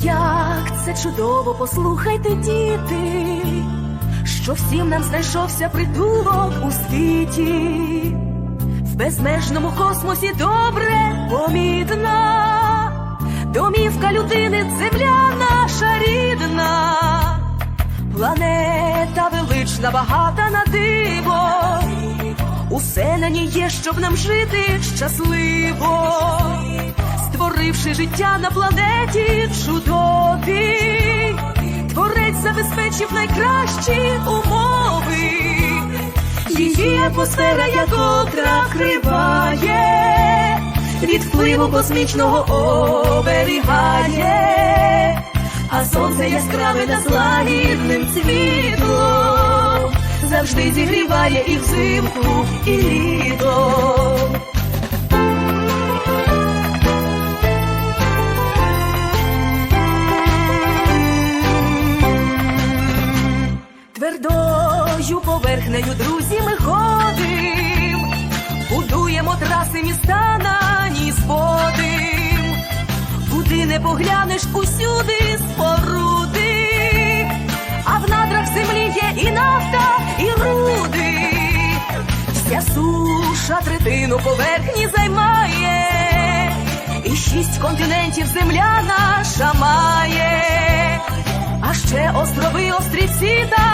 Як це чудово, послухайте, діти, що всім нам знайшовся притулок у світі, в безмежному космосі добре помітна, домівка людини, земля наша рідна, планета велична, багата на диво, усе на ній є, щоб нам жити щасливо. Створивши життя на планеті забезпечив найкращі умови, її атмосфера, як отримає, від впливу космічного оберігає, а сонце яскраве та злагідним світлом завжди зігріває і взимку, і літом. Твердою поверхнею, друзі, ми ходим, будуємо траси міста на ній зводим, куди не поглянеш усюди споруди, а в надрах землі є і нафта, і руди, вся суша третину поверхні займає, і шість континентів земля наша має. А ще острови, острівці та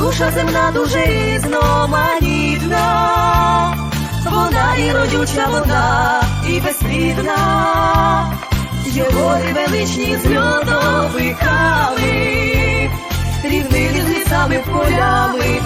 суша земна дуже різноманітна, вона і родюча вода, і безслідна, гори величні з льодовиками, рівнини з лісами, полями